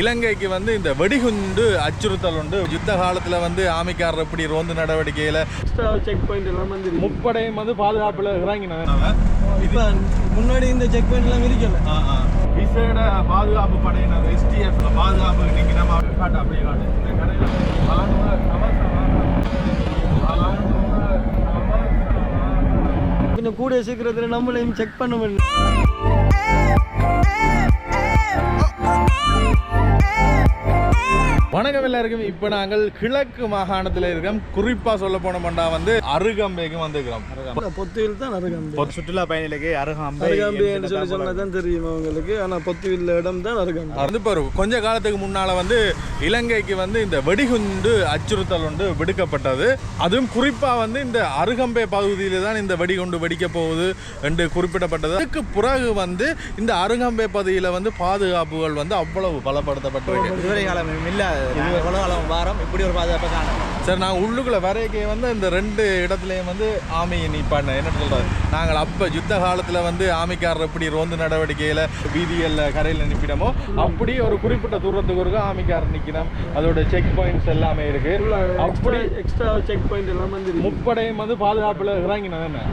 இலங்கைக்கு வந்து இந்த வெடிகுண்டு அச்சுறுத்தல் உண்டு. யுத்த காலத்துல வந்து ஆமிக்காரர் இப்படி ரோந்து நடவடிக்கையில செக் பாயிண்ட் எல்லாம் வந்து முப்படையும் வந்து பாதுகாப்புல இறங்கினாங்க. இப்போ முன்னாடி இந்த செக் பாயிண்ட் எல்லாம் இருக்கல விசேட பாதுகாப்பு படையினர் எஸ்டிஎஃப் பாதுகாப்பு இன்னைக்கு நம்ம காட்டு அப்படியே காட்டு. இந்த கடையில கொஞ்சம் கூடிய சீக்கிரத்தில் நம்மளையும் செக் பண்ண முடியும் வணக்கம் எல்லாருக்கும். இப்போ நாங்கள் கிழக்கு மாகாணத்தில் இருக்கோம். குறிப்பா சொல்ல போனோம்னா வந்து அருகம்பைக்கு வந்துக்கிறோம் பொத்துவில் தான் அருகாம்பி. சுற்றுலா பயணிகளுக்கு அருகாம்பை அருகாம்பி என்று சொல்லி சொன்னா தான் தெரியும் அவங்களுக்கு. ஆனா பொத்துவில் இடம் தான் அருகாம்பி. வந்து இப்போ கொஞ்ச காலத்துக்கு முன்னால வந்து இலங்கைக்கு வந்து இந்த வெடிகுண்டு அச்சுறுத்தல் ஒன்று விடுக்கப்பட்டது. அதுவும் குறிப்பா வந்து இந்த அருகம்பை பகுதியில தான் இந்த வெடிகுண்டு வெடிக்க போகுது என்று குறிப்பிடப்பட்டது. அதுக்கு பிறகு வந்து இந்த அருகம்பை பகுதியில வந்து பாதுகாப்புகள் வந்து அவ்வளவு பலப்படுத்தப்பட்டிருக்கு இதுவரை காலம் இல்லாத நாங்கள் காலம் வாரம்? இப்படி ஒரு பாதுகாப்பை காணும்? சரி நான் உள்ளுக்குள்ள வரைக்கே வந்து இந்த ரெண்டு இடத்துலையும் வந்து ஆமையை நிப்பாட்டினேன் என்ன சொல்றது நாங்கள் அப்போ யுத்த காலத்துல வந்து ஆமைக்காரர் எப்படி ரோந்து நடவடிக்கையில வீதிகளில் கரையில் நிற்பிடமோ அப்படி ஒரு குறிப்பிட்ட தூரத்துக்கு ஒரு ஆமைக்காரர் நிற்கணும் அதோட செக் பாயிண்ட்ஸ் எல்லாமே இருக்கு. அப்படி எக்ஸ்ட்ரா செக் பாயிண்ட் எல்லாம் வந்து முப்படையும் வந்து பாதுகாப்புல இறங்கினது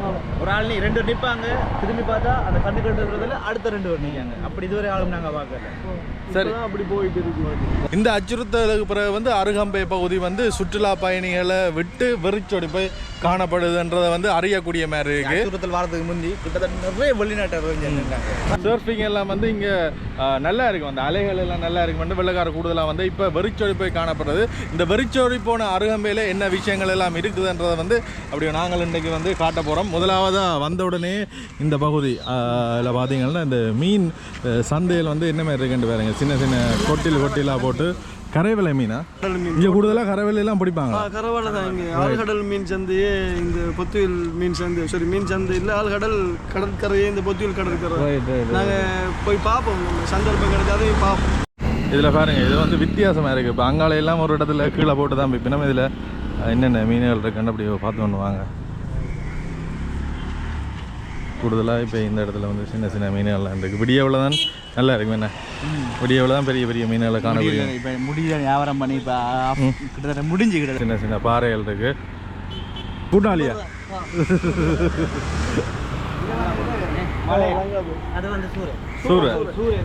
ஒரு ஆள் நீ ரெண்டு நிற்பாங்க திரும்பி பார்த்தா அந்த கண்டு கட்டுறதுல அடுத்த ரெண்டு நிற்காங்க அப்படி இதுவரை ஆளும் நாங்கள் பார்க்கல. சரி. அப்படி போயிட்டு இருக்கு இந்த அச்சுறுத்தலுக்கு பிறகு வந்து அருகம்பை பகுதி வந்து சுற்றுலா பயணிகளை விட்டு வெறிச்சொடி போய் காணப்படுதுன்றதை வந்து அறியக்கூடிய மாதிரி இருக்கு. அச்சுறுத்தல் வாரத்துக்கு முந்தி கிட்டத்தட்ட நிறைய இருந்தாங்க சர்ஃபிங் எல்லாம் வந்து இங்கே நல்லா இருக்கும் அந்த அலைகள் எல்லாம் நல்லா இருக்கும் வந்து வெள்ளக்கார கூடுதலாக வந்து இப்போ வெறிச்சோடி போய் காணப்படுறது இந்த வெறிச்சோடி போன அருகம்பையில் என்ன விஷயங்கள் எல்லாம் இருக்குதுன்றதை வந்து அப்படி நாங்கள் இன்றைக்கி வந்து காட்ட போகிறோம் முதலாவதாக வந்த உடனே இந்த பகுதி இதில் பார்த்தீங்கன்னா இந்த மீன் சந்தையில் வந்து என்ன மாதிரி இருக்குன்னு பாருங்க. சின்ன சின்ன கொட்டில் கொட்டிலாக போட்டு கரைவலை மீனா? இங்கே கூடுதலாக கரைவலை எல்லாம் பிடிப்பாங்க கரவால தான் இங்கே. ஆழ்கடல் மீன் சந்தையே இந்த பொத்துவில் மீன் சந்தை சாரி மீன் சந்தை இல்லை ஆழ்கடல் கடற்கரையே இந்த பொத்துவில் கடற்கரை. நாங்கள் போய் பார்ப்போம். சந்தர்ப்பம் கிடைச்சு அதையும் பார்ப்போம். இதில் பாருங்க இது வந்து வித்தியாசமாக இருக்குது இப்போ அங்கால எல்லாம் ஒரு இடத்துல கீழே போட்டு தான் விற்பினோம் இதில் என்னென்ன மீன்கள் இருக்குன்னு அப்படி பார்த்து ஒன்று வாங்க. கூடுதலாக இப்போ இந்த இடத்துல வந்து சின்ன சின்ன மீன்கள்லாம் இருக்குது விடியவில் தான் நல்லா இருக்கும் என்ன விடியவில் தான் பெரிய பெரிய மீன்களை காண முடியும். இப்போ முடிய வியாபாரம் பண்ணி இப்போ கிட்டத்தட்ட முடிஞ்சு கிட்டத்தட்ட. சின்ன சின்ன பாறைகள் இருக்குது கூட்டாளியா? அது வந்து சூரியன் சூர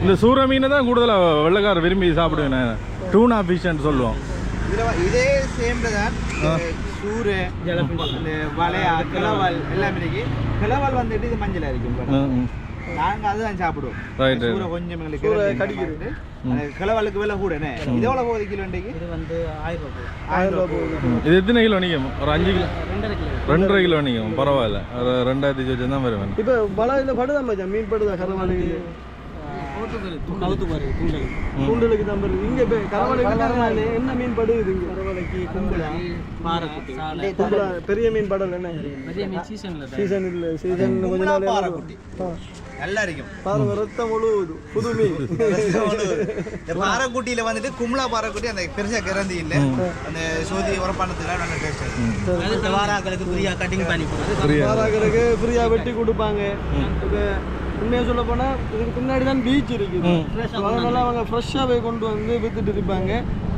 இந்த சூர மீனை தான் கூடுதலாக வெள்ளைக்கார விரும்பி சாப்பிடுவேன். டூனா ஃபிஷ்ன்னு சொல்லுவோம். இதே சேம் தான். சூறு வளையா கிளவால் எல்லாமே இருக்கு. கிளவால் வந்துட்டு இது மஞ்சள் இருக்கும் நாங்கள் அதுதான் சாப்பிடுவோம். ரைட் சூரை கொஞ்சம் எங்களுக்கு கடிக்கிறது கிளவாலுக்கு விலை கூட என்ன? இது எவ்வளோ போகுது கிலோ இன்றைக்கு? இது வந்து ஆயிரம் ரூபாய் ஆயிரம் ரூபாய் இது எத்தனை கிலோ நிற்கும் ஒரு அஞ்சு கிலோ? ரெண்டரை கிலோ. நிற்கும் பரவாயில்ல. ரெண்டாயிரத்தி வச்சு தான் வருவேன் இப்போ பலாவில் படுதான் மச்சான்? மீன் தான் படுது இங்கே கரவாலைக்கு என்ன மீன் படுது இங்கே? கரவாலைக்கு கும்பலா? கும்பலா பெரிய மீன் படல என்ன? சீசன் இல்லை சீசன் கொஞ்ச நாள் பாறைக்குட்டி. நல்லா இருக்கும் பாருங்க ரத்தம் முழுவது புது மீன். இந்த பாறைக்குட்டியில வந்துட்டு கும்லா பாறைக்குட்டி அந்த பெருசா கிறந்தி இல்ல. அந்த சோதி உரப்பானதுல நல்ல டேஸ்ட் வாராக்களுக்கு ஃப்ரீயா கட்டிங் பண்ணி ஃப்ரீயாக வெட்டி கொடுப்பாங்க. உண்மையாக சொல்ல போனால் இதுக்கு பின்னாடி தான் பீச் இருக்குது அதனால அவங்க ஃப்ரெஷ்ஷாகவே கொண்டு வந்து வித்துட்டு இருப்பாங்க.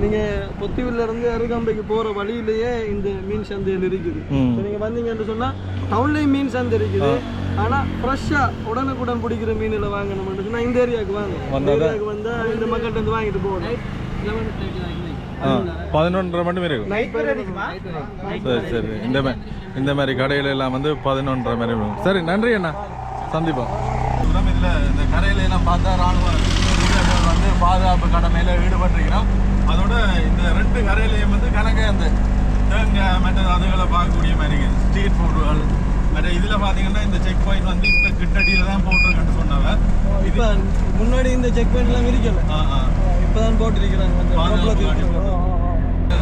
நீங்கள் பொத்திவில்ல இருந்து அருகாம்பைக்கு போகிற வழியிலேயே இந்த மீன் சந்தையில் இருக்குது. நீங்கள் வந்தீங்கன்னு சொன்னால் டவுன்லேயும் மீன் சந்தை இருக்குது. ஆனால் ஃப்ரெஷ்ஷாக உடனுக்குடன் பிடிக்கிற மீனில் வாங்கணும்னு சொன்னால் இந்த ஏரியாவுக்கு வாங்க. இந்த ஏரியாவுக்கு வந்தால் இந்த மக்கள்கிட்ட இருந்து வாங்கிட்டு போகணும். ஆ. பதினொன்றரை மட்டும் இருக்கும். சரி சரி. இந்த மாதிரி இந்த மாதிரி கடையில எல்லாம் வந்து பதினொன்றரை மாதிரி இருக்கும். சரி நன்றி அண்ணா. சந்திப்போம். இல்லை இந்த கரையில எல்லாம் பார்த்தா ராணுவ வீரர்கள் வந்து பாதுகாப்பு கடமையில் ஈடுபட்டிருக்கிறோம். அதோட இந்த ரெண்டு கரையிலையும் வந்து கணக்கு அந்த தேங்காய் மற்ற அதுகளை பார்க்கக்கூடிய மாதிரி இருக்குது ஸ்ட்ரீட் ஃபுட்டுகள் மற்ற இதில் பார்த்தீங்கன்னா இந்த செக் பாயிண்ட் வந்து இப்போ கிட்டடியில் தான் போட்டிருக்குன்னு சொன்னவ இது இப்போ முன்னாடி இந்த செக் பாயிண்ட்லாம் இருக்கல ஆ ஆ. இப்போ தான் போட்டிருக்கிறாங்க.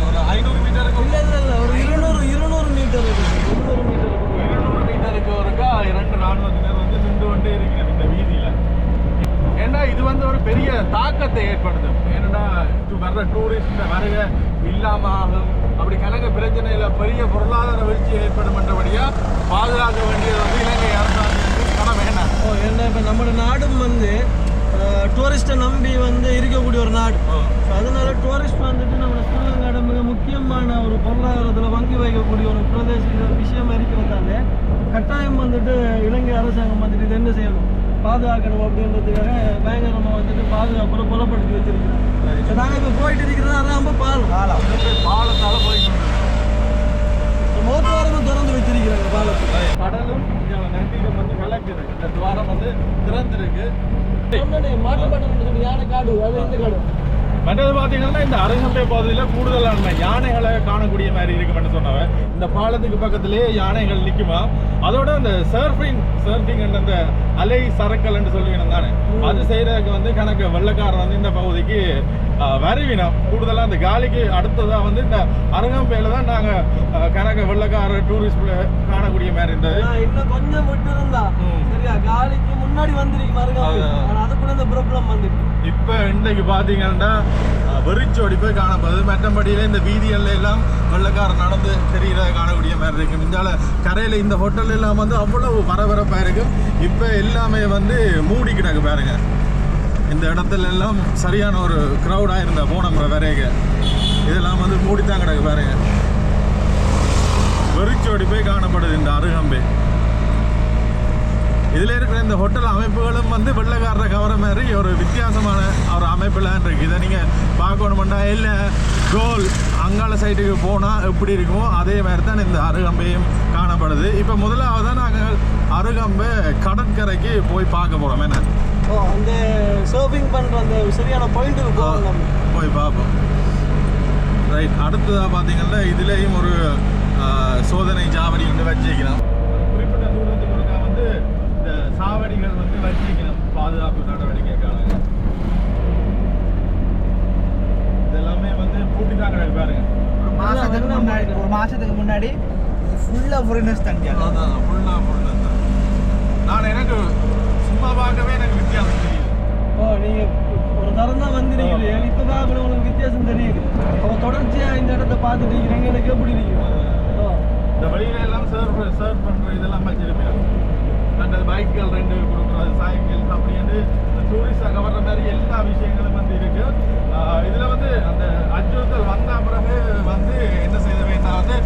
ஒரு ஐநூறு மீட்டருக்கு இல்ல இல்ல இல்ல. ஒரு இருநூறு இருநூறு மீட்டர் இருக்கு இருநூறு மீட்டர் இருநூறு மீட்டருக்கு ஒருக்கா இரண்டு ராணுவத்தினர் வந்து நின்று கொண்டே இருக்கிறது இந்த வீதியில ஏன்னா இது வந்து ஒரு பெரிய தாக்கத்தை ஏற்படுத்தும். ஏன்னா வர்ற டூரிஸ்ட் வருகை இல்லாம ஆகும் அப்படி கணக்கு பிரச்சனையில பெரிய பொருளாதார வீழ்ச்சி ஏற்படும் என்றபடியா பாதுகாக்க வேண்டியது வந்து இலங்கை கடமை என்ன ஓ என்ன இப்போ நம்ம நாடும் வந்து டூரிஸ்ட்டை நம்பி வந்து இருக்கக்கூடிய ஒரு நாடு. அதனால டூரிஸ்ட் வந்துட்டு நம்ம ஸ்ரீலங்காட மிக முக்கியமான ஒரு பொருளாதாரத்தில் பங்கு வைக்கக்கூடிய ஒரு பிரதேச விஷயம் இருக்கிறதால கட்டாயம் வந்துட்டு இலங்கை அரசாங்கம் வந்துட்டு இது என்ன செய்யணும்? பாதுகாக்கணும் அப்படின்றதுக்காக பயங்கரமாக வந்துட்டு பாதுகாப்பு புலப்படுத்தி வச்சிருக்கிறோம். நாங்கள் இப்போ போயிட்டு இருக்கிறது ரொம்ப பாலம். பாலத்தால போய்க்கணும் மோத்துவாரமும் திறந்து வச்சிருக்கிறாங்க பாலத்தை. கடலும் நந்தியிடம் வந்து கலக்குது. இந்த துவாரம் வந்து திறந்திருக்கு. மாட்டுப்பட்டம் சொல்லி யானை காடு அது இந்த காடு? மற்றது பார்த்தீங்கன்னா இந்த அரசம்பை பகுதியில் கூடுதலான யானைகளை காணக்கூடிய மாதிரி இருக்குமென்னு சொன்னவன் இந்த பாலத்துக்கு பக்கத்திலேயே யானைகள் நிற்குமா அதோட இந்த சர்ஃபிங் சர்ஃபிங் அந்த அலை சரக்கல்னு சொல்லுவீங்க தானே அது செய்யறதுக்கு வந்து கணக்கு. வெள்ளக்காரன் வந்து இந்த பகுதிக்கு வருவினம் கூடுதலாக அந்த காலிக்கு அடுத்ததாக வந்து இந்த அரங்கம்பையில் தான் நாங்கள் கணக்கு வெள்ளக்கார டூரிஸ்ட் காணக்கூடிய மாதிரி இருந்தது. இன்னும் கொஞ்சம் விட்டு இருந்தா. சரியா? காலிக்கு முன்னாடி வந்துருக்கு. ஆனா அதுக்குள்ள இந்த ப்ராப்ளம் வந்துட்டு. இப்போ இன்றைக்கு பார்த்தீங்கன்னா வெறிச்சோடி போய் காணப்படுது. மற்றபடியில் இந்த வீதிகள்ல எல்லாம் வெள்ளக்காரன் நடந்து தெரிகிறத காணக்கூடிய மாதிரி இருக்கு இந்தால கரையில் இந்த ஹோட்டல் எல்லாம் வந்து அவ்வளவு பரபரப்பாக இருக்கு இப்போ எல்லாமே வந்து மூடி கிடக்கு பாருங்க. இந்த இடத்துல எல்லாம் சரியான ஒரு க்ரௌடாக இருந்த போன முறை இதெல்லாம் வந்து மூடித்தான் கிடக்கு பாருங்க. வெறிச்சோடி போய் காணப்படுது இந்த அருகம்பை. இதில் இருக்கிற இந்த ஹோட்டல் அமைப்புகளும் வந்து வெள்ளைக்காரரை கவர மாதிரி ஒரு வித்தியாசமான ஒரு அமைப்புலாம் இருக்குது இதை நீங்கள் பார்க்கணுமெண்டா இல்லை கோல் அங்காள சைட்டுக்கு போனால் எப்படி இருக்குமோ அதே மாதிரி தான் இந்த அருகம்பையும் காணப்படுது. இப்போ முதலாவது தான் நாங்கள் அருகம்பை கடற்கரைக்கு போய் பார்க்க போகிறோம் என்ன? ஓ அந்த சர்ஃபிங் பண்ற அந்த சரியான பாயிண்ட்டுக்கு போகணும் நம்ம போய் பார்ப்போம். ரைட் அடுத்ததாக பார்த்தீங்கன்னா இதுலேயும் ஒரு சோதனை சாவடி வந்து வச்சிருக்கிறோம். குறிப்பிட்ட தூரத்துக்கு ஒருக்கா வந்து இந்த சாவடிகள் வந்து வச்சிருக்கிறோம். பாதுகாப்பு நடவடிக்கைக்காக. இதெல்லாமே வந்து பூட்டி தான் பாருங்க. ஒரு மாசத்துக்கு முன்னாடி ஒரு மாசத்துக்கு முன்னாடி ஃபுல்லா ஃபாரினர்ஸ் அதான் ஃபுல்லாக ஃபுல்லாக நான் எனக்கு பார்க்கவே எனக்கு வித்தியாசம் தெரியுது. ஓ நீங்க ஒரு தரம் தான் வந்திருக்கீங்க. இப்போ தான் அப்படி உங்களுக்கு வித்தியாசம் தெரியுது. அப்போ தொடர்ச்சியா இந்த இடத்த பார்த்துட்டு இருக்கிறீங்க எனக்கு எப்படி இருக்கு? ஓ. இந்த வழியில எல்லாம் சர்வ் சர்வ் பண்ற இதெல்லாம் வச்சிருப்பேன் அந்த பைக்குகள் ரெண்டு கொடுக்குறது சைக்கிள் அப்படின்னு இந்த டூரிஸ்டாக கவர்ற மாதிரி எல்லா விஷயங்களும் வந்து இருக்கு. இதுல வந்து அந்த அச்சுறுத்தல் வந்த பிறகு வந்து என்ன செய்த வேண்டாம் வந்து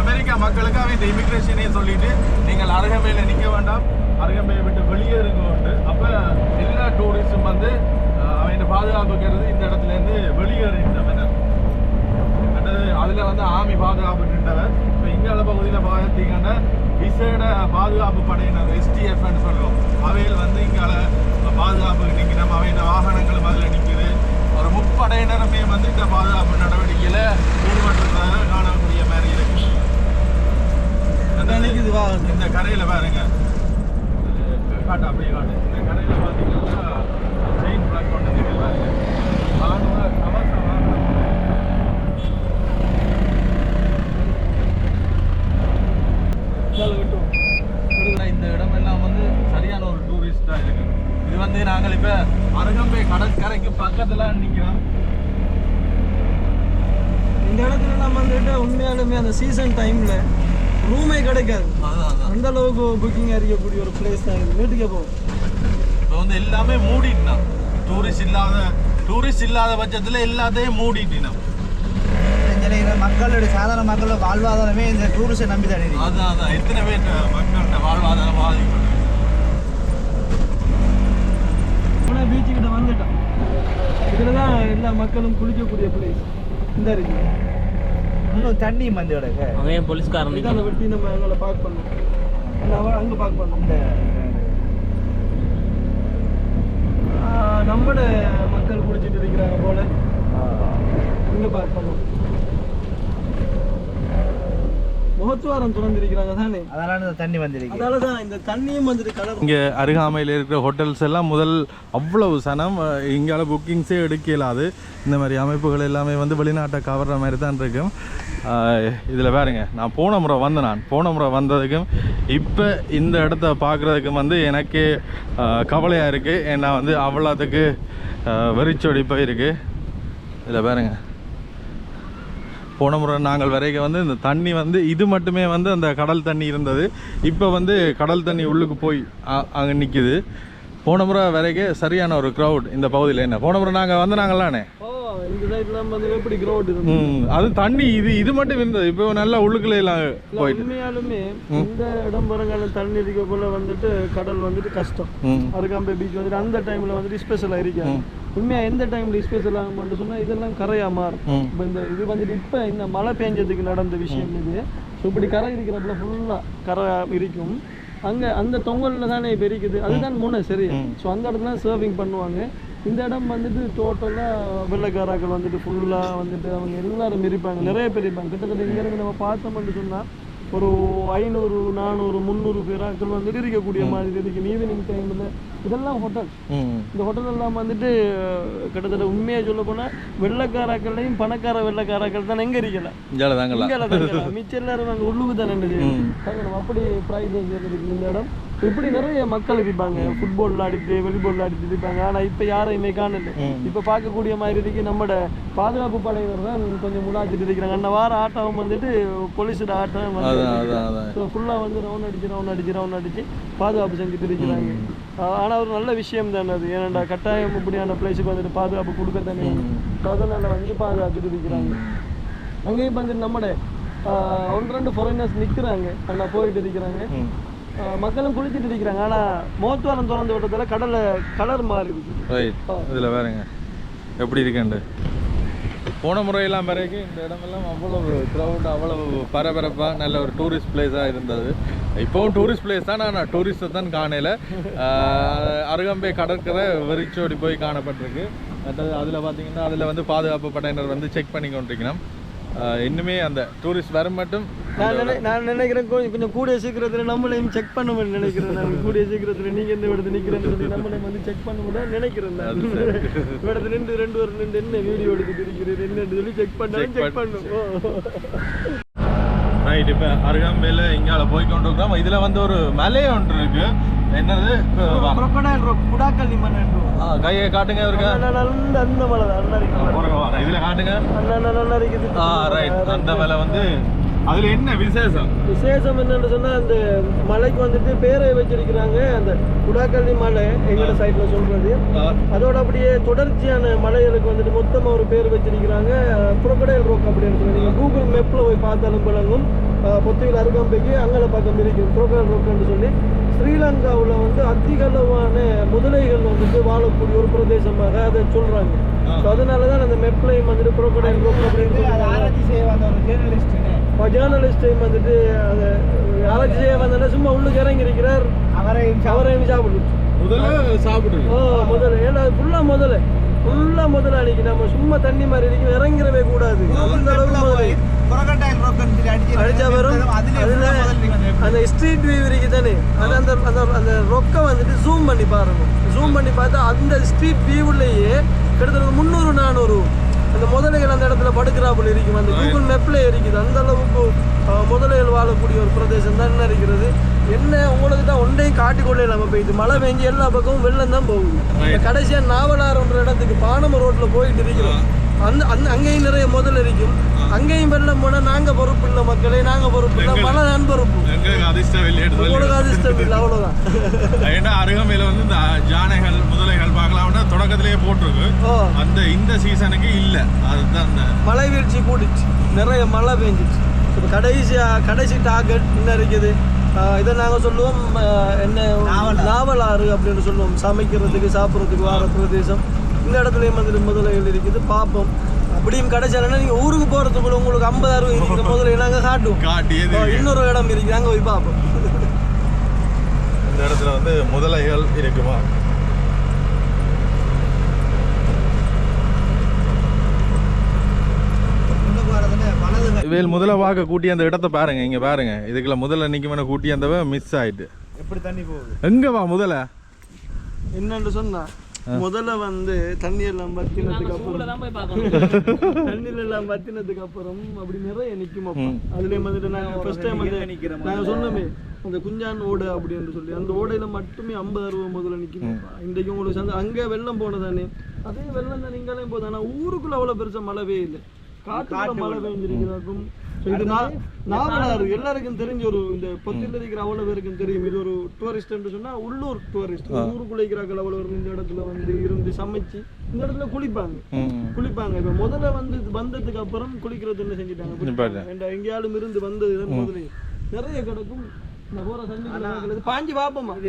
அமெரிக்கா மக்களுக்கு அவன் இந்த இமிக்ரேஷனே சொல்லிட்டு நீங்கள் அருகம்பையில் நிற்க வேண்டாம். அருகம்பையை விட்டு வெளியேறுங்க உண்டு அப்போ எல்லா டூரிஸ்டும் வந்து அவன் பாதுகாப்பு கருதி இந்த இடத்துல இருந்து வெளியேறுகின்ற அடுத்தது அதில் வந்து ஆமி பாதுகாப்பு நின்றவர். இப்போ இங்கால பகுதியில் பார்த்தீங்கன்னா விசேட பாதுகாப்பு படையினர் எஸ்டிஎஃப்னு சொல்லுவோம் அவையில் வந்து இங்கால பாதுகாப்புக்கு நிற்கணும் அவை இந்த வாகனங்களும் அதில் நிற்குது. ஒரு முப்படையினருமே வந்து இந்த பாதுகாப்பு நடவடிக்கையில் ஈடுபட்டிருக்கிறத காணக்கூடிய மாதிரி இருக்கு. அந்த நிக்குது வா. இந்த கரையில் பாருங்க. இது காட்டு அப்படியே காட்டு. இந்த கரையில் பார்த்தீங்கன்னா செயின் பிளாக் கொண்டு நிற்கிறது பாருங்க ராணுவ கவச வாகனம் மேலே விட்டோம் இந்த இடமெல்லாம் வந்து சரியான ஒரு டூரிஸ்டா இருக்கு. இது வந்து நாங்கள் இப்ப அருகம்பை கடற்கரைக்கு பக்கத்துல நிக்கிறோம். இந்த இடத்துல நம்ம வந்துட்டு உண்மையாலுமே அந்த சீசன் டைம்ல ரூமே கிடைக்காது. அந்த அளவுக்கு புக்கிங் இருக்கக்கூடிய ஒரு பிளேஸ் தான் இது. வீட்டுக்கே போகும் இப்போ வந்து எல்லாமே மூடிட்டான். டூரிஸ்ட் இல்லாத டூரிஸ்ட் இல்லாத பட்சத்துல எல்லாத்தையும் மூடிட்டினோம் இங்க மக்களுடைய சாதாரண மக்களோட வாழ்வாதாரமே இந்த டூரிஸ்டை நம்பி தான் அதான் அதான். எத்தனை பேர் மக்கள்கிட்ட வாழ்வாதாரம் பாதிக்கப்படுது ஆனால் பீச்சுக்கிட்ட வந்துட்டான். இதில் தான் எல்லா மக்களும் குளிக்கக்கூடிய பிளேஸ் இந்த இருக்கு. இன்னும் தண்ணி வந்து கிடக்கு அவன் போலீஸ்காரன் இதான வெட்டி நம்ம எங்களை பார்க் பண்ணோம் அங்கே பார்க் பண்ணோம் நம்மட மக்கள் குடிச்சிட்டு இருக்கிறாங்க போல. இங்கே பார்க் பண்ணோம் முகத்துவாரம் திறந்திருக்கிறாங்க தானே? அதனால இந்த தண்ணி வந்திருக்கு. அதனால தான் இந்த தண்ணியும் வந்துட்டு கலர் இங்கே அருகாமையில் இருக்கிற ஹோட்டல்ஸ் எல்லாம் முதல் அவ்வளவு சனம் இங்கால புக்கிங்ஸே எடுக்க இயலாது. இந்த மாதிரி அமைப்புகள் எல்லாமே வந்து வெளிநாட்டை கவர்ற மாதிரி தான் இருக்கும். இதில் பாருங்க நான் போன முறை வந்தேன் நான் போன முறை வந்ததுக்கும் இப்போ இந்த இடத்த பார்க்குறதுக்கும் வந்து எனக்கே கவலையாக இருக்குது ஏன்னா வந்து அவ்வளோத்துக்கு வெறிச்சொடிப்பாக இருக்குது இதில் பாருங்க. போன முறை நாங்கள் வரைக்கும் வந்து இந்த தண்ணி வந்து இது மட்டுமே வந்து அந்த கடல் தண்ணி இருந்தது. இப்போ வந்து கடல் தண்ணி உள்ளுக்கு போய் அங்கே நிற்கிது போன முறை வரைக்கும் சரியான ஒரு க்ரௌட் இந்த பகுதியில் என்ன? போன முறை நாங்கள் வந்தாங்களானே அது தண்ணி இது இது மட்டும் இருந்தது. இப்போ நல்லா உள்ளுக்குள்ள எல்லாம் போயிட்டு. உண்மையாலுமே இந்த இடம் பாருங்க தண்ணி இருக்க போல வந்துட்டு கடல் வந்துட்டு கஷ்டம். அருகாம்பே பீச் வந்துட்டு அந்த டைம்ல வந்துட்டு ஸ்பெஷலாக இருக்காது. உண்மையா எந்த டைம்ல ஸ்பெஷல் ஆகும்னு சொன்னா இதெல்லாம் கரையா மாறும். இப்போ இந்த இது வந்துட்டு இப்போ இந்த மழை பெஞ்சதுக்கு நடந்த விஷயம் இது. ஸோ இப்படி கரை இருக்கிறப்பல ஃபுல்லா கரை இருக்கும். அங்க அந்த தொங்கல்ல தானே இப்போ இருக்குது அதுதான் முனை சரி. ஸோ அந்த இடத்துல சர்விங் பண்ணுவாங்க. இந்த இடம் வந்துட்டு டோட்டலாக வெள்ளைக்காராக்கள் வந்துட்டு ஃபுல்லாக வந்துட்டு அவங்க எல்லாரும் இருப்பாங்க நிறைய பேர் இருப்பாங்க. கிட்டத்தட்ட இங்க இருந்து நம்ம பார்த்தோம்னு சொன்னா ஒரு ஐநூறு நானூறு முந்நூறு பேராக்கள் வந்துட்டு இருக்கக்கூடிய மாதிரி இருக்கு. ஈவினிங் டைமில் இதெல்லாம் ஹோட்டல் இந்த ஹோட்டல் எல்லாம் வந்துட்டு கிட்டத்தட்ட உண்மையை சொல்ல போனா வெள்ளக்காராக்கள்லையும் பணக்கார வெள்ளக்காராக்கள் தான் எங்க இருக்கல? மிச்சம் எல்லாரும் அங்கே உள்ளுக்கு தானே அப்படி இருக்கு இந்த இடம் இப்படி நிறைய மக்கள் இருப்பாங்க. ஃபுட்பால் விளையாடிட்டு வெளிபால் விளையாடிட்டு இருப்பாங்க. ஆனா இப்ப யாரையுமே காணல. இப்ப பார்க்கக்கூடிய மாதிரி இருக்கு. நம்மட பாதுகாப்பு படையினர் தான் கொஞ்சம் முன்னாச்சிட்டு இருக்கிறாங்க. அண்ணன் வார ஆட்டம் வந்துட்டு போலீஸோட ஆட்டம் வந்து ஸோ ஃபுல்லாக வந்து ரவுண்ட் அடிச்சு ரவுண்ட் அடிச்சு ரவுண்ட் அடிச்சு பாதுகாப்பு செஞ்சுட்டு இருக்கிறாங்க. ஆனால் ஒரு நல்ல விஷயம் தானே அது. ஏன்னாடா கட்டாயம் இப்படியான பிளேஸுக்கு வந்துட்டு பாதுகாப்பு கொடுக்க தானே அதனால வந்துட்டு பாதுகாத்துட்டு இருக்கிறாங்க. அங்கேயும் வந்துட்டு நம்மட ஆஹ், ஒன்று ரெண்டு ஃபாரினர்ஸ் நிற்கிறாங்க அண்ணா போயிட்டு இருக்கிறாங்க. மக்களும் குளிச்சுட்டு இருக்கிறாங்க ஆனால் மோத்துவாரம் திறந்து விட்டதால கடலை கலர் மாறி இருக்கு. ரைட். இதில் வேறுங்க. எப்படி இருக்குண்டு போன முறையெல்லாம் பிறகு இந்த இடமெல்லாம் அவ்வளவு க்ரௌட் அவ்வளவு பரபரப்பாக நல்ல ஒரு டூரிஸ்ட் பிளேஸாக இருந்தது. இப்போவும் டூரிஸ்ட் பிளேஸ் தான் நான் டூரிஸ்ட்டை தான் காணல. அருகம்பே கடற்கரை வெறிச்சோடி போய் காணப்பட்டிருக்கு. அதில் பார்த்தீங்கன்னா அதில் வந்து பாதுகாப்பு படையினர் வந்து செக் பண்ணி கொண்டிருக்கணும் இன்னுமே அந்த டூரிஸ்ட் வர மட்டும் நான் நினை நான் நினைக்கிறேன் கொஞ்சம் கூடிய சீக்கிரத்தில் நம்மளையும் செக் பண்ணுவேன் நினைக்கிறேன் நான். கூடிய சீக்கிரத்தில் நீங்கள் எந்த இடத்துல நிற்கிறேன்னு சொல்லி நம்மளையும் வந்து செக் பண்ண முடியாது நினைக்கிறேன் நான். இடத்துல நின்று ரெண்டு ஒரு நின்று என்ன வீடியோ எடுத்துட்டு இருக்கிறது என்னன்னு சொல்லி செக் பண்ணாலும் செக் பண்ணும். ரைட் இப்போ அருகாம்பேல இங்கால போய் கொண்டு இருக்கிறோம் இதில் வந்து ஒரு மலை ஒன்று இருக்கு. என்னது? crocodile rock, புடாக்கல் நிம்மன் ஆ, கையை காட்டுங்க இருக்கா நல்ல அந்த மலை தான் நல்லா இருக்கு இதுல காட்டுங்க. அண்ணா நல்லா இருக்குது. ஆ ரைட் அந்த மேல வந்து அதுல என்ன விசேஷம்? விசேஷம் என்னன்னு சொன்னா அந்த மலைக்கு வந்துட்டு பேரை வச்சிருக்கிறாங்க அந்த குடாக்கல்லி மலை எங்களோட சைட்ல சொல்றது. அதோட அப்படியே தொடர்ச்சியான மலைகளுக்கு வந்துட்டு மொத்தமா ஒரு பேர் வச்சிருக்கிறாங்க. புரோக்கடைல் ரோக் அப்படின்னு சொல்லி நீங்க கூகுள் மேப்ல போய் பார்த்தாலும் விளங்கும். அஹ், பொத்துவில் அருகாம்பைக்கு அங்கல பக்கம் இருக்கு. புரோக்கடைல் ரோக்னு சொல்லி. ஸ்ரீலங்காவுல வந்து அதிக அளவான முதலைகள் வந்துட்டு வாழக்கூடிய ஒரு பிரதேசமாக அதை சொல்றாங்க. So அதனாலதான் அந்த மெப்லையும் வந்துட்டு புரோக்கடைல் அது ஜேர்னலிஸ்ட் ஜேர்னலிஸ்டையும் வந்துட்டு அதை ஆராய்ச்சி செய்ய வந்தோன்னா சும்மா உள்ளுக்கு இறங்கி இருக்கிறார் அவரையும் அவரையும் சாப்பிடுச்சு முதல்ல சாப்பிடுங்க ஓ முதல்ல. ஏன்னா ஃபுல்லா முதல்ல. ஃபுல்லா முதல்ல அன்னைக்கு நம்ம சும்மா தண்ணி மாதிரி இறங்கிடவே கூடாது. அந்த அளவுக்கு முதல்ல. அடிச்சு வரும் அதுல அந்த ஸ்ட்ரீட் வியூ இருக்கு தானே? அது அந்த அந்த அந்த ரொக்க வந்துட்டு ஜூம் பண்ணி பாருங்க. ஜூம் பண்ணி பார்த்தா அந்த ஸ்ட்ரீட் வியூவிலேயே கிட்டத்தட்ட முந்நூறு நானூறு அந்த முதலைகள் அந்த இடத்துல படுக்கிறாப்புல இருக்கும். அந்த கூகுள் மேப்ல இருக்குது. அந்த அளவுக்கு முதலைகள் வாழக்கூடிய ஒரு பிரதேசம் தான் என்ன இருக்கிறது என்ன உங்களுக்கு தான் ஒன்றையும் காட்டிக்கொள்ளே நம்ம போயிட்டு மழை பெஞ்சு எல்லா பக்கமும் வெள்ளம் தான் போகுது. இப்ப கடைசியா நாவலாறுன்ற இடத்துக்கு பானம ரோட்ல போயிட்டு இருக்கிறோம். அந்த அந்த அங்கேயும் நிறைய முதல் இருக்கும். அங்கேயும் வெள்ளம் போனா நாங்க பொறுப்பு இல்லை மக்களே நாங்க பொறுப்பு இல்லை மழை நான் பொறுப்பு. எங்களுக்கு அதிர்ஷ்டம் சொல்லி உங்களுக்கு அதிர்ஷ்டம் இல்லை அவ்வளவுதான். ஏன்னா அருகாமையில வந்து இந்த ஜானைகள் முதலைகள் பார்க்கலாம்னா தொடக்கத்திலேயே போட்டிருக்கு. ஓ. அந்த இந்த சீசனுக்கு இல்ல. அதுதான் அந்த மழை வீழ்ச்சி கூடிச்சு. நிறைய மழை பெஞ்சிச்சு. இப்போ கடைசியா கடைசி டார்கெட் என்ன இருக்குது? இதை நாங்கள் சொல்லுவோம் என்ன நாவலாறு அப்படின்னு சொல்லுவோம். சமைக்கிறதுக்கு சாப்பிட்றதுக்கு வார பிரதேசம் இந்த இடத்துலையும் வந்துட்டு முதலைகள் இருக்குது. பார்ப்போம் அப்படியும் கிடைச்சாலுன்னா நீங்கள் ஊருக்கு போகிறதுக்குள்ள உங்களுக்கு ஐம்பது அறுபது இருக்கிற முதலை நாங்கள் காட்டுவோம். இன்னொரு இடம் இருக்குது அங்கே போய் பார்ப்போம். இந்த இடத்துல வந்து முதலைகள் இருக்குமா? வேல் முதல்ல வாக்க கூட்டி அந்த இடத்த பாருங்க. இங்க பாருங்க. இதுக்குள்ள முதல்ல நிக்குமன கூட்டி அந்த மிஸ் ஆயிட்டு. எப்படி தண்ணி போகுது? எங்க வா முதல்ல என்னன்னு சொன்னா முதல்ல வந்து தண்ணி எல்லாம் வத்தினதுக்கு அப்புறம் தண்ணில எல்லாம் வத்தினதுக்கு அப்புறம் அப்படி நிறைய நிக்கும் அப்ப. அதுலயும் வந்துட்டு நாங்க ஃபர்ஸ்ட் டைம் வந்து நாங்க சொன்னோமே அந்த குஞ்சான் ஓடை அப்படின்னு சொல்லி அந்த ஓடையில மட்டுமே ஐம்பது அறுபது முதல்ல நிக்கும். இன்றைக்கு உங்களுக்கு சேர்ந்து அங்க வெள்ளம் போனதானே அதே வெள்ளம் தான் இங்காலையும் போகுது ஆனா ஊருக்குள்ள அவ்வளவு பெருசா மழைவே இல்லை. காட்டுக்குள்ள மழை பெஞ்சிருக்கிறதாக்கும் So இது நான் நாவலாறு. எல்லாருக்கும் தெரிஞ்ச ஒரு இந்த பொத்தில இருக்கிற அவ்வளவு பேருக்கும் தெரியும். இது ஒரு டூரிஸ்ட் சொன்னா உள்ளூர் டூரிஸ்ட் ஊருக்குள்ள இருக்கிறார்கள் அவ்வளவு பேரும் இந்த இடத்துல வந்து இருந்து சமைச்சு இந்த இடத்துல குளிப்பாங்க. குளிப்பாங்க. இப்ப முதல்ல வந்து வந்ததுக்கு அப்புறம் குளிக்கிறது என்ன செஞ்சுட்டாங்க? எங்கேயாலும் இருந்து வந்தது முதல்ல நிறைய கிடக்கும். பாஞ்சு பாப்போமா.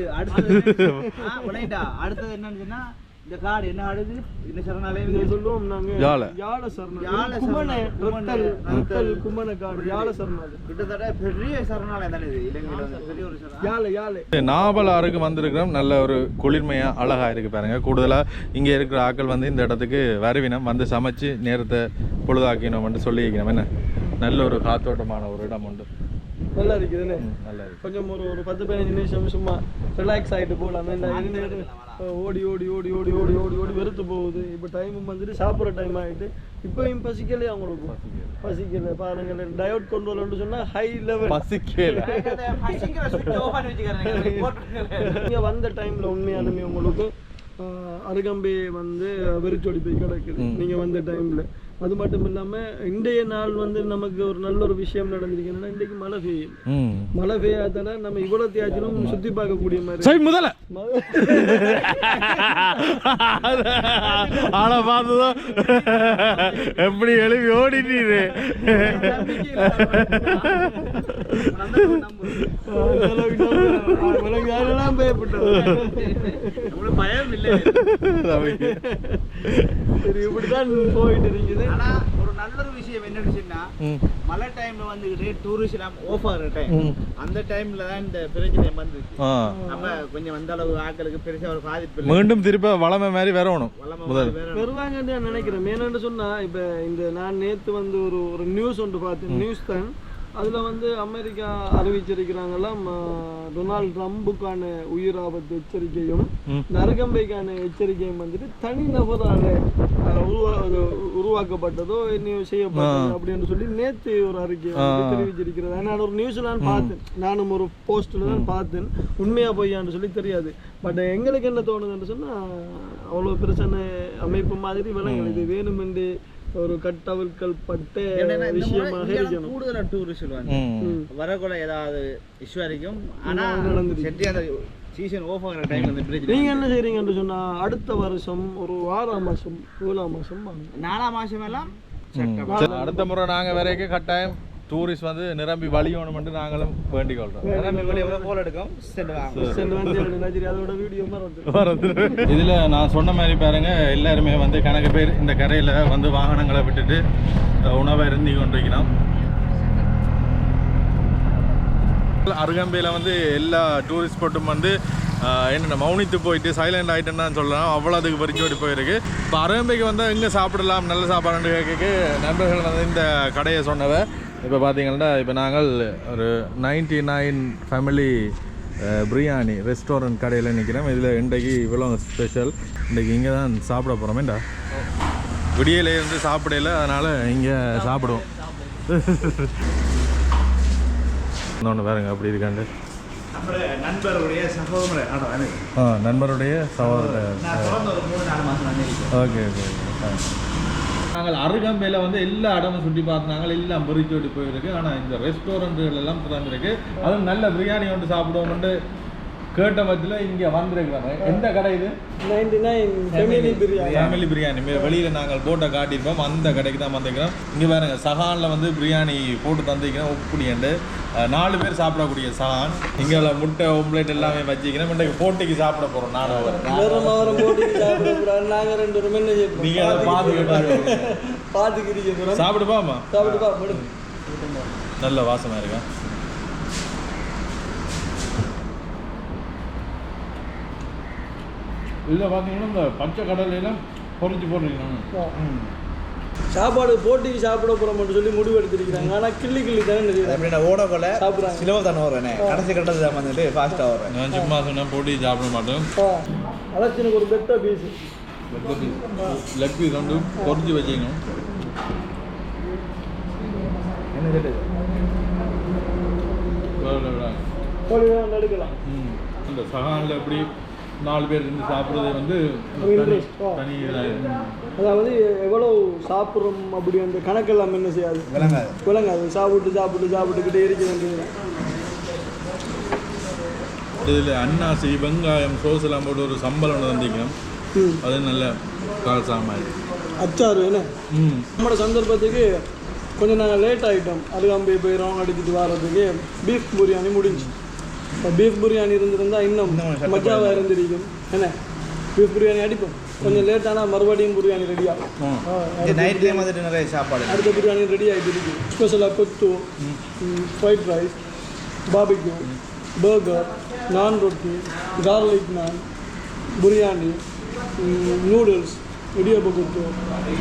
அடுத்தது என்னன்னு சொன்னா இந்த காடு என்ன அடுது இந்த சரணாலயம் இதை சொல்லுவோம் நாங்க. யாழை. யாழ சரணம் யாழ குமண சரணம். ரொத்தல். ரொத்தல் குமண காடு யாழ சரணம் கிட்டத்தட்ட பெரிய சரணாலயம் தானே இது இலங்கையில வந்து. பெரிய ஒரு சரணாலயம். யாழை யாழை. நாவலாறுக்கு வந்திருக்கிறோம். நல்ல ஒரு குளிர்மையா அழகா இருக்கு பாருங்க. கூடுதலா இங்க இருக்கிற ஆட்கள் வந்து இந்த இடத்துக்கு வரவினம். வந்து சமைச்சு நேரத்தை பொழுதாக்கினோம் சொல்லி என்ன? நல்ல ஒரு காத்தோட்டமான ஒரு இடம் உண்டு. நல்லா இருக்குதுல்ல ம், நல்லா இருக்கு கொஞ்சம் ஒரு ஒரு பத்து பதினஞ்சு நிமிஷம் சும்மா ரிலாக்ஸ் ஆகிட்டு போகலாம். ஓடி ஓடி ஓடி ஓடி ஓடி ஓடி ஓடி வெறுத்து போகுது. இப்போ டைமும் வந்துட்டு சாப்பிட்ற டைம் ஆகிட்டு இப்போயும் பசிக்கலையே அவங்களுக்கு பசிக்கல. பாருங்க டயோட் கொண்டு வரலன்னு சொன்னால் ஹை லெவல் பசிக்கல. இங்கே வந்த டைமில் உண்மையாலுமே உங்களுக்கு அருகம்பே வந்து வெறிச்சோடி போய் கிடக்குது நீங்கள் வந்த டைமில் அது மட்டும் இல்லாமல் இன்றைய நாள் வந்து நமக்கு ஒரு நல்ல ஒரு விஷயம் நடந்திருக்கு. என்னன்னா இன்றைக்கு மழை பெய்யும் ம். மழை பெய்யாதால நம்ம இவ்வளோ தேய்ச்சிலும் சுற்றி பார்க்கக்கூடிய மாதிரி சரி முதல்ல. ஆளை பார்த்ததும் எப்படி எழுப்பி நம்மளுக்கு பயம் இல்லை சரி இப்படிதான் போயிட்டு இருக்குது. ஆனா ஒரு நல்ல ஒரு விஷயம் என்னன்னு சொன்னா ம். மழை டைம்ல வந்துகிட்டு டூரிஸ்ட் எல்லாம் ஓஃப் ஆகிற டைம். அந்த டைம்ல தான் இந்த பிரச்சனை வந்துச்சு. அப்ப கொஞ்சம் வந்த அளவு ஆட்களுக்கு பெருசா ஒரு பாதிப்பு இல்லை. மீண்டும் திருப்ப வளமை மாதிரி வரணும் வருவாங்கன்னு நான் நினைக்கிறேன். என்னன்னு சொன்னா இப்ப இந்த நான் நேத்து வந்து ஒரு ஒரு நியூஸ் ஒன்று பார்த்தேன். நியூஸ் தான். அதுல வந்து அமெரிக்கா அறிவிச்சிருக்கிறாங்களாம் டொனால்ட் ட்ரம்புக்கான உயிர் ஆபத்து எச்சரிக்கையும். நரகம்பைக்கான எச்சரிக்கையும் வந்துட்டு தனிநபரால உருவாக்கப்பட்டதோ என்ன செய்யப்பட்டது அப்படின்னு சொல்லி நேத்து ஒரு அறிக்கை தெரிவிச்சிருக்கிறது. நான் ஒரு நியூஸ் நான் பார்த்தேன். நானும் ஒரு போஸ்ட்ல தான் பார்த்தேன். உண்மையா பொய்யான்னு சொல்லி தெரியாது. பட் எங்களுக்கு என்ன தோணுதுன்னு சொன்னா அவ்வளவு பிரச்சனை அமைப்பு மாதிரி விலங்குகள் இது வேணுமென்று ஒரு கட்டவிழ்கள் பட்ட விஷயமாக இருக்கணும் கூடுதலா டூரிஸ்ட் வரக்குள்ள ஏதாவது இஷ்யூ வரைக்கும் ஆனா. செட்டி அந்த சீசன் ஓஃப் ஆகிற டைம்ல இந்த பிரச்சனை நீங்க என்ன செய்றீங்கன்னு சொன்னா அடுத்த வருஷம் ஒரு ஆறாம் மாசம் ஏழாம் மாசம் நாலாம் மாசம் எல்லாம் அடுத்த முறை நாங்க வரைக்கும் கட்டாயம் டூரிஸ்ட் வந்து நிரம்பி வழியோணும்னு நாங்களும் வேண்டிக் கொள்றோம் இதுல நான் சொன்ன மாதிரி பாருங்க எல்லாருமே வந்து கணக்கு பேர் இந்த கரையில வந்து வாகனங்களை விட்டுட்டு உணவை அருந்தி கொண்டிருக்கிறோம். அருகம்பையில் வந்து எல்லா டூரிஸ்ட் ஸ்பாட்டும் வந்து என்னென்ன மௌனித்து போயிட்டு சைலண்ட் ஆகிட்டேன்னு சொல்லலாம். அவ்வளோ அதுக்கு பறிச்சோடி போயிருக்கு. இப்போ அருகம்பைக்கு வந்து எங்கே சாப்பிடலாம் நல்ல சாப்பாடு கேட்க நண்பர்கள் வந்து இந்த கடையை சொன்னவ இப்போ பார்த்தீங்கன்னா இப்போ நாங்கள் ஒரு ninety nine family biryani restaurant கடையில் நிற்கிறோம் இதில் இன்றைக்கு இவ்வளோ ஸ்பெஷல் இன்றைக்கி இங்கே தான் சாப்பிட போகிறோமேண்டா விடியல இருந்து சாப்பிடல அதனால் இங்கே சாப்பிடுவோம். இன்னொன்று பாருங்க அப்படி இருக்காண்டு. நண்பருடைய சகோதரர். ஆ நண்பருடைய சகோதரர். வந்திருக்கேன் ஓகே ஓகே. நாங்கள் அருகம்பையில் வந்து எல்லா இடமும் சுற்றி பார்த்தாங்க எல்லாம் பொறிச்சோடி போயிருக்கு. ஆனால் இந்த ரெஸ்டாரண்ட்டுகள் எல்லாம் திறந்துருக்கு. அதுவும் நல்ல பிரியாணி வந்து சாப்பிடுவோம்னு கேட்ட பட்சத்தில் இங்கே வந்திருக்கிறாங்க எந்த கடை இது? Ninety nine family biryani. Family biryani. வெளியில நாங்கள் போட்டை காட்டியிருப்போம் அந்த கடைக்கு தான் வந்திருக்கிறோம். இங்கே பாருங்க சஹானில் வந்து பிரியாணி போட்டு தந்திருக்கிறோம். உப்புடியண்டு நாலு பேர் சாப்பிடக்கூடிய சஹான். இங்கே உள்ள முட்டை ஓம்லேட் எல்லாமே வச்சிக்கிறோம் இன்றைக்கு போட்டிக்கு சாப்பிட போகிறோம் நானும் வரேன் வேற வாரம் போட்டு சாப்பிட கூடாது நாங்க ரெண்டு பேரும் என்ன செய்யணும் நீங்க அதை பார்த்துக்கிட்டு பாத்துக்கிறீங்க bro. சாப்பிடுப்பாமா? சாப்பிட்டு பா விடு. நல்ல வாசமா இருக்கா? இதில் பார்த்தீங்கன்னா இந்த பச்சை கடலையெல்லாம் பொறிச்சு போட்டுருக்கணும் சாப்பாடு போட்டிக்கு சாப்பிட போறோம்னு சொல்லி முடிவு எடுத்திருக்கிறாங்க. ஆனா கிள்ளி கிள்ளி தானே நிறைய நான் ஓடக்குள்ள சாப்பிடுறாங்க. சிலவ தானே வரேன் கடைசி கட்டது தான் வந்துட்டு ஃபாஸ்ட்டாக வரேன் நான் சும்மா சொன்னேன் போட்டி சாப்பிட மாட்டோம். அலட்சனுக்கு ஒரு பெட்ட பீஸ் லெக் பீஸ் வந்து பொறிச்சு வச்சுக்கணும். என்ன கேட்டது? கோழி தான் எடுக்கலாம் ம். இந்த சகானில் எப்படி நாலு பேர் இருந்து சாப்பிட்றது வந்து. தனி அதாவது எவ்வளோ சாப்பிட்றோம் அப்படி அந்த கணக்கெல்லாம் என்ன செய்யாது? விளங்காது. விளங்காது. சாப்பிட்டு சாப்பிட்டு சாப்பிட்டுக்கிட்டே இருக்க வேண்டியது. இதில் அன்னாசி வெங்காயம் சோஸ் எல்லாம் போட்டு ஒரு சம்பளம் ஒன்று தந்திக்கணும் அது நல்ல கால்சாமல் அச்சாறு என்ன? ம். நம்மளோட சந்தர்ப்பத்துக்கு கொஞ்சம் நாங்கள் லேட் ஆகிட்டோம் அருகாம்பை போய் ரவுண்ட் அடிச்சுட்டு வர்றதுக்கு. பீஃப் பிரியாணி முடிஞ்சு. இப்போ பீஃப் பிரியாணி இருந்திருந்தா இன்னும் மஜாவாக இருந்திருக்கும். என்ன? பீஃப் பிரியாணி அடிப்போம். கொஞ்சம் லேட் ஆனால் மறுபடியும் பிரியாணி ரெடி ஆகும் நைட் டைம் வந்துட்டு நிறைய சாப்பாடு அடுத்த பிரியாணி ரெடி ஆகிட்டு இருக்கு. ஸ்பெஷலாக கொத்து ஒயிட் ரைஸ் பாபிக்யூ பர்கர் நான் ரொட்டி கார்லிக் நான் பிரியாணி நூடுல்ஸ் இடியப்ப கொத்து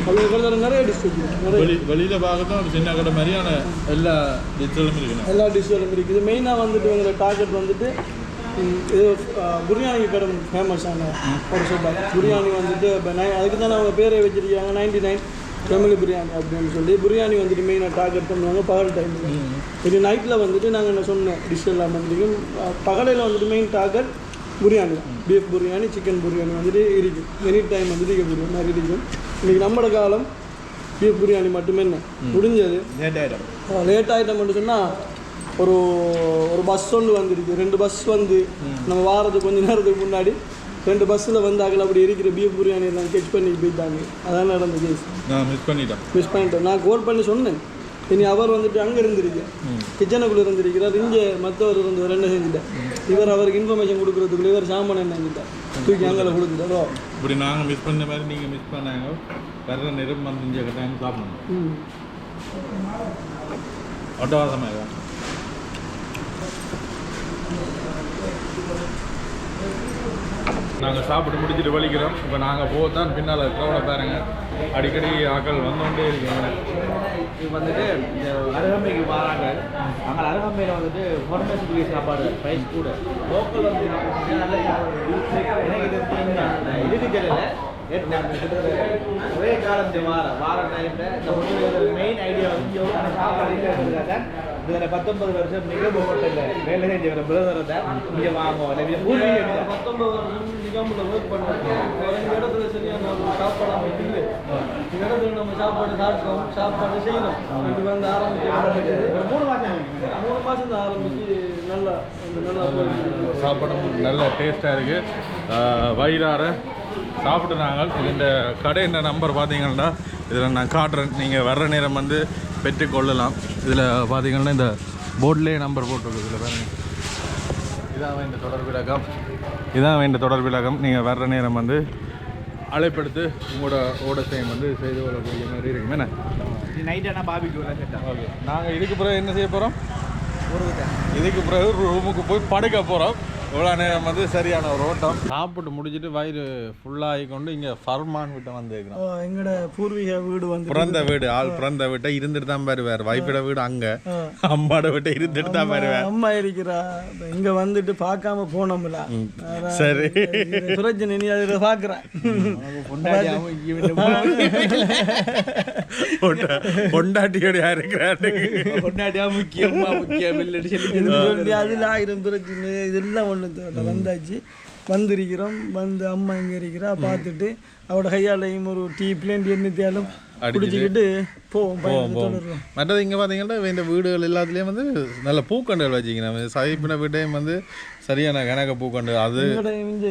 அது இருக்கிறது நிறைய டிஷ் நிறைய வெளி வெளியில் பார்க்கத்தான் ஒரு சின்ன கடை மாதிரியான எல்லா டிஷ்ஷும் இருக்கணும் எல்லா டிஷ்ஷும் இருக்குது மெயினாக வந்துட்டு எங்களோட டார்கெட் வந்துட்டு இது பிரியாணி கடை ஃபேமஸான ஒரு சொல்லுவாங்க பிரியாணி வந்துட்டு இப்போ நை அதுக்கு தான் அவங்க பேரே வச்சிருக்காங்க நைன்டி நைன் ஃபேமிலி பிரியாணி அப்படின்னு சொல்லி பிரியாணி வந்துட்டு மெயினாக டார்கெட் பண்ணுவாங்க பகல் டைமில் இது நைட்டில் வந்துட்டு நாங்கள் என்ன சொன்ன டிஷ் எல்லாம் வந்துட்டு பகலையில் வந்துட்டு main target biryani beef biryani chicken biryani வந்துட்டு இருக்கும். எனி டைம் வந்துட்டு இங்கே பிரியாணி மாதிரி இருக்கும். இன்றைக்கி நம்மளோட காலம் பீஃப் பிரியாணி மட்டுமே என்ன முடிஞ்சது. லேட் ஆகிடும் லேட் ஆகிட்டோம் மட்டும் சொன்னால் ஒரு ஒரு பஸ் ஒன்று வந்துருக்கு. ரெண்டு பஸ் வந்து நம்ம வாரத்துக்கு கொஞ்ச நேரத்துக்கு முன்னாடி ரெண்டு பஸ்ஸில் வந்தாக்கள் அப்படி இருக்கிற பீஃப் பிரியாணி எல்லாம் கெச் பண்ணி போயிட்டாங்க. அதான் நடந்த கேஸ் நான் மிஸ் பண்ணிட்டேன். மிஸ் பண்ணிட்டேன். நான் கோல் பண்ணி சொன்னேன். இனி அவர் வந்துட்டு அங்கே இருந்திருக்கு. கிச்சனுக்குள்ளே இருந்திருக்கிறார். இங்கே மற்றவர் இருந்தவர் என்ன செஞ்சுட்டேன் இவர் அவருக்கு இன்ஃபர்மேஷன் கொடுக்குறதுக்குள்ள இவர் சாமான் என்ன செஞ்சுட்டார் தூக்கி அங்கே கொடுத்துட்டாரோ இப்படி நாங்கள் மிஸ் பண்ண மாதிரி நீங்கள் மிஸ் பண்ணாங்க. வர்ற நேரம் வந்து டைம் சாப்பிடணும். அட்டவாசமாக நாங்கள் சாப்பிட்டு முடிச்சுட்டு வலிக்கிறோம். இப்போ நாங்கள் போத்தான் பின்னால் இருக்கிறவங்கள பாருங்க. அடிக்கடி ஆக்கள் வந்தோண்டே இருக்கீங்க. இது வந்துட்டு இந்த அருகம்பைக்கு வராங்க. அங்கே அருகம்பையில் வந்துட்டு ஃபார்மேசி சாப்பாடு ப்ரைஸ் கூட. லோக்கல் வந்து எனக்கு இது தெரியல. ஒரே காலம் வார வார டைமில் மெயின் ஐடியா வந்து சாப்பாடு இதில் பத்தொன்பது வருஷம் மிக போகட்டில் வேலை செஞ்ச பிரதர் தான் இங்கே வாங்குவோம். பத்தொன்பது வருஷம் நிகாமில் ஒர்க் பண்ணுறோம் இந்த இடத்துல சரியான ஒரு சாப்பாடு அமைப்பு இல்லை. இந்த இடத்துல நம்ம சாப்பாடு சாப்பிட்டோம் சாப்பாடு செய்யணும். இது வந்து ஆரம்பிச்சு மூணு மாதம் மூணு மாதம் தான் ஆரம்பிச்சு நல்லா நல்லா சாப்பாடும் நல்ல டேஸ்ட்டாக இருக்குது வயிறார சாப்பிட்டு நாங்கள். இந்த கடையின் நம்பர் பார்த்தீங்கன்னா இதில் நான் காட்டுறேன் நீங்கள் வர்ற நேரம் வந்து பெற்றுக்கொள்ளலாம் இதில் பார்த்தீங்கன்னா இந்த போர்ட்லேயே நம்பர் போட்டிருக்கு. இதில் பாருங்க. இதான் இந்த தொடர் விளக்கம். இதான் இந்த தொடர் விளக்கம். நீங்கள் வர்ற நேரம் வந்து அழைப்பெடுத்து உங்களோட ஓடத்தையும் வந்து செய்து கொள்ளக்கூடிய மாதிரி இருக்கும். என்ன? நைட் ஆனால் பாபிக்கு ஓகே. நாங்கள் இதுக்கு பிறகு என்ன செய்ய போகிறோம்? ஒரு இதுக்கு பிறகு ரூமுக்கு போய் படுக்க போகிறோம். இவ்வளோ நேரம் வந்து சரியான ஒரு ஓட்டம். சாப்பிட்டு முடிச்சிட்டு வயிறு ஃபுல்லாகி கொண்டு இங்கே ஃபர்மான் கிட்ட வந்துருக்கிறோம் எங்களோட பூர்வீக வீடு வந்து பிறந்த வீடு ஆள் பிறந்த வீட்டை இருந்துட்டு தான் பாருவார் வைஃபோட வீடு அங்கே. அம்மாட வீட்டை இருந்துட்டு தான் பாருவார் அம்மா இருக்கிறா. இங்க வந்துட்டு பார்க்காம போனோம்ல. சரி. பிரச்சனை நீ அதில் பார்க்குறேன் பொண்டா- பொண்டாட்டியோட இருக்கிறாரு? கொண்டாட்டியா முக்கியமா முக்கியம் இது சொல்லி அதில் ஆயிரம் பிரச்சனை இதெல்லாம் ஒன்று வந்தாச்சு. வந்திருக்கிறோம். வந்து அம்மா இங்கே இருக்கிறா பார்த்துட்டு அவட கையாலையும் ஒரு டீ பிளேண்ட் என்னத்தையாலும் குடிச்சிக்கிட்டு போவோம் தொடருவோம். மற்றது இங்கே பார்த்தீங்கன்னா இந்த வீடுகள் எல்லாத்துலேயும் வந்து நல்ல பூக்கண்டுகள் வச்சுக்கணும் சைப்பின வீட்டையும் வந்து சரியான கணக்க பூக்கண்டு அது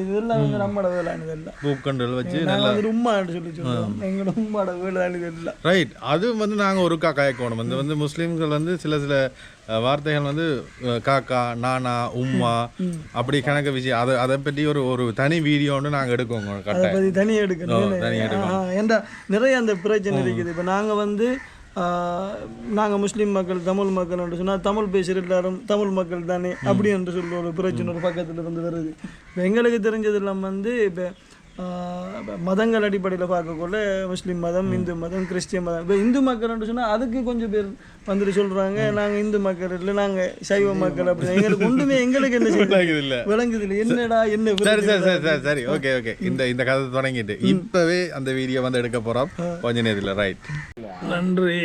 இதெல்லாம் வந்து நம்மளோட வேலையானது எல்லாம் பூக்கண்டுகள் வச்சு வந்து உம்மான்னு சொல்லி சொல்லுவோம் எங்களோட உம்மாட வேலையானது எல்லாம் ரைட் அது வந்து நாங்கள் ஒருக்கா கயக்கணும். வந்து வந்து முஸ்லீம்கள் வந்து சில சில வார்த்தைகள் வந்து காக்கா நானா உம்மா அப்படி கணக்கு விஷயம் அதை அதை பற்றி ஒரு ஒரு தனி வீடியோ ஒன்று நாங்கள் எடுக்கோங்க. கட்டாயம். தனியாக எடுக்கணும் தனியா எடுக்கணும். ஏன்டா நிறைய அந்த பிரச்சனை இருக்குது. இப்போ நாங்கள் வந்து நாங்கள் முஸ்லீம் மக்கள் தமிழ் மக்கள் என்று சொன்னால் தமிழ் பேசுகிற எல்லாரும் தமிழ் மக்கள் தானே அப்படி என்று சொல்ல ஒரு பிரச்சனை ஒரு பக்கத்தில் இருந்து வருது. இப்போ எங்களுக்கு தெரிஞ்சதெல்லாம் வந்து இப்போ மதங்கள் அடிப்படையில் பார்க்கக்குள்ள முஸ்லீம் மதம் இந்து மதம் கிறிஸ்டியன் மதம் இப்போ இந்து மக்கள்னு சொன்னால் அதுக்கு கொஞ்சம் பேர் வந்துட்டு சொல்கிறாங்க நாங்கள் இந்து மக்கள் இல்லை நாங்கள் சைவ மக்கள் அப்படி எங்களுக்கு ஒன்றுமே எங்களுக்கு என்ன செய்யுது விளங்குது இல்ல விளங்குது இல்லை என்னடா என்ன சரி? சரி சரி சரி சரி ஓகே ஓகே இந்த இந்த கதை தொடங்கிட்டு இப்பவே அந்த வீடியோ வந்து எடுக்க போறோம் கொஞ்ச நேரத்தில் ரைட் நன்றி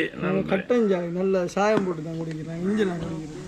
கட்டஞ்சாய் நல்ல சாயம் போட்டு தான் குடிக்கிறேன் இஞ்சி நான் குடிக்கிறேன்